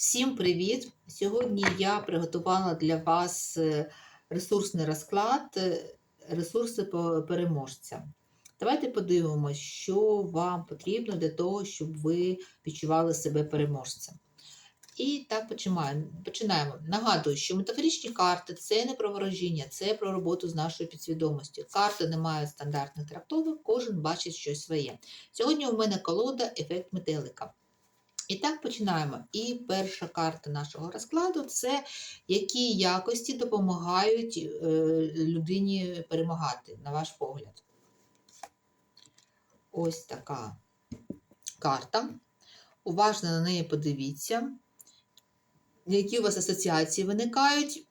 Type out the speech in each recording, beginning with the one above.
Всім привіт! Сьогодні я приготувала для вас е, ресурсний розклад, е, ресурси переможця. Давайте подивимося, що вам потрібно для того, щоб ви відчували себе переможцем. І так починаємо. починаємо. Нагадую, що метафоричні карти це не про ворожіння, це про роботу з нашою підсвідомістю. Карти не мають стандартних трактовок, кожен бачить щось своє. Сьогодні у мене колода ефект метелика. І так починаємо. І перша карта нашого розкладу це які якості допомагають е, людині перемагати, на ваш погляд. Ось така карта. Уважно на неї подивіться, які у вас асоціації виникають.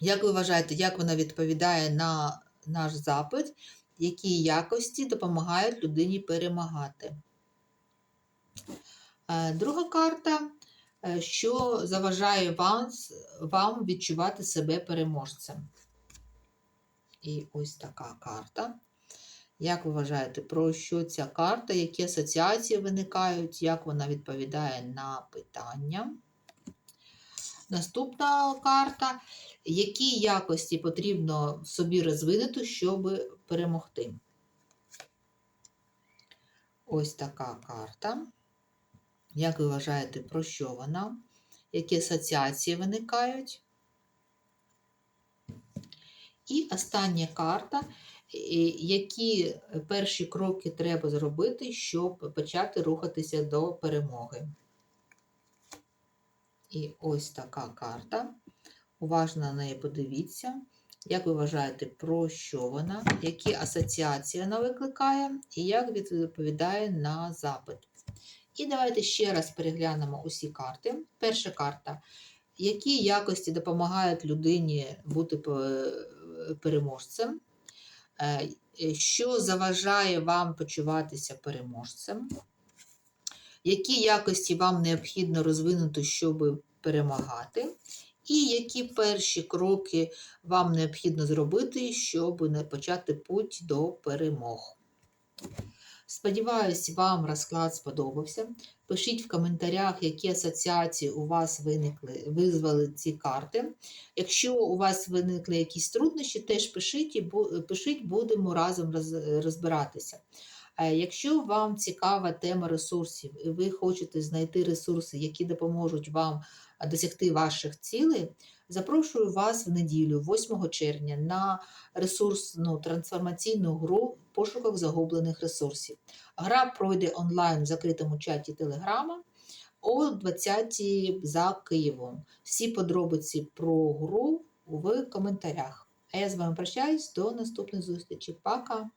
Як ви вважаєте, як вона відповідає на наш запит, які якості допомагають людині перемагати? Е, Друга карта, е, що заважає вам, вам відчувати себе переможцем. І ось така карта. Як ви вважаєте, про що ця карта, які асоціації виникають, як вона відповідає на питання? Наступна карта. Які якості потрібно собі розвинути, щоб перемогти? Ось така карта. Як ви вважаєте, про що вона? Які асоціації виникають? І остання карта, які перші кроки треба зробити, щоб почати рухатися до перемоги. І ось така карта. Уважно на неї подивіться. Як ви вважаєте, про що вона, які асоціації вона викликає, і як відповідає на запит? І давайте ще раз переглянемо усі карти. Перша карта. Які якості допомагають людині бути переможцем? Що заважає вам почуватися переможцем? Які якості вам необхідно розвинути, щоб перемагати? І які перші кроки вам необхідно зробити, щоб почати путь до перемог? Сподіваюсь, вам розклад сподобався. Пишіть в коментарях, які асоціації у вас виникли, визвали ці карти. Якщо у вас виникли якісь труднощі, теж пишіть, пишіть будемо разом розбиратися. Якщо вам цікава тема ресурсів, і ви хочете знайти ресурси, які допоможуть вам досягти ваших цілей, запрошую вас в неділю, 8 червня, на ресурсну трансформаційну гру в пошуках загублених ресурсів. Гра пройде онлайн в закритому чаті Телеграма о 20 за Києвом. Всі подробиці про гру в коментарях. А я з вами прощаюсь до наступних зустрічей. Пока!